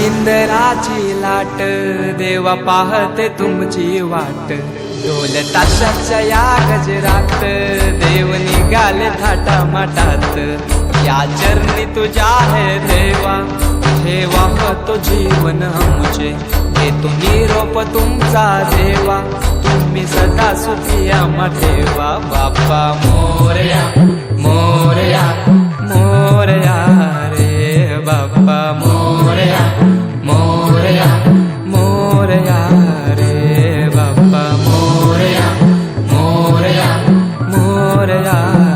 जमीनदाराची लाट देवा पाहते तुमची वाट. ढोल ताशाच्या या गजरात देव निघाले थाटा माटात या चरणी तुझ्या आहे देवा ठेवा हो तो जीवन आमचे. घेतो निरोप तुमचा देवा तुम्ही सदा सुखिया आम्हा ठेवा. बाप्पा मोरया. parar.